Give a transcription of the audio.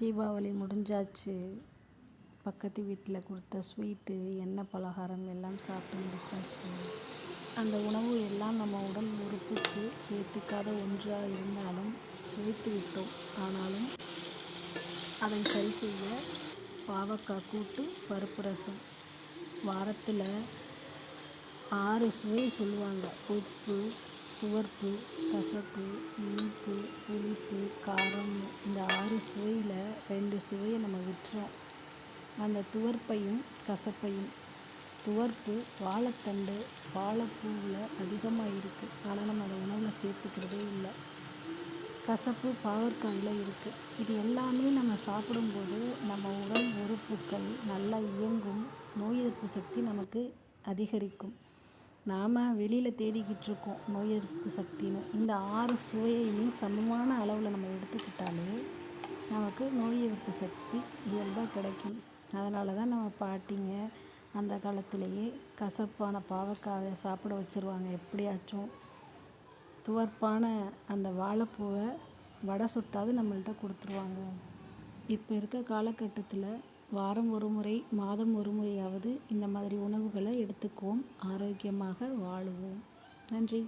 தீபாவளி முடிஞ்சாச்சு. பக்கத்து வீட்டில் கொடுத்த ஸ்வீட்டு எண்ணெய் பலகாரம் எல்லாம் சாப்பிட்டு முடிச்சாச்சு. அந்த உணவு எல்லாம் நம்ம உடல் உறுப்புக்கு ஏற்றுக்காத ஒன்றாக இருந்தாலும் சுவைத்து விட்டோம். ஆனாலும் அதை சரி செய்ய பாவக்காய் கூட்டு பருப்பு ரசம். வாரத்தில் ஆறு சுவை சொல்லுவாங்க. உப்பு துவர்ப்பு கசப்பு இனிப்பு புளிப்பு காரம் இந்த ரெண்டு சுவையை நம்ம விட்டுறோம். அந்த துவர்ப்பையும் கசப்பையும். துவர்ப்பு வாழைத்தண்டு வாழைப்பூவில் அதிகமாக இருக்குது ஆனால் நம்ம அதை உணவில் சேர்த்துக்கிறதே இல்லை. கசப்பு பாவற்காயில் இருக்குது இது எல்லாமே நம்ம சாப்பிடும்போது நம்ம உடல் உறுப்புகள் நல்லா இயங்கும். நோய் எதிர்ப்பு சக்தி நமக்கு அதிகரிக்கும். நாம் வெளியில் தேடிக்கிட்டு இருக்கோம் நோய் எதிர்ப்பு சக்தின்னு. இந்த ஆறு சுவையையும் சமமான அளவில் நம்ம எடுத்துக்கிட்டாலே எதிர்ப்பு சக்தி இயல்பாக கிடைக்கும். அதனால தான் நம்ம பாட்டிங்க அந்த காலத்திலேயே கசப்பான பாவக்காயை சாப்பிட வச்சுருவாங்க எப்படியாச்சும். துவர்ப்பான அந்த வாழைப்பூவை வடை சுட்டாவது நம்மள்கிட்ட கொடுத்துருவாங்க. இப்போ இருக்க காலகட்டத்தில் வாரம் ஒரு முறை மாதம் ஒரு முறையாவது இந்த மாதிரி உணவுகளை எடுத்துக்குவோம். ஆரோக்கியமாக வாழுவோம். நன்றி.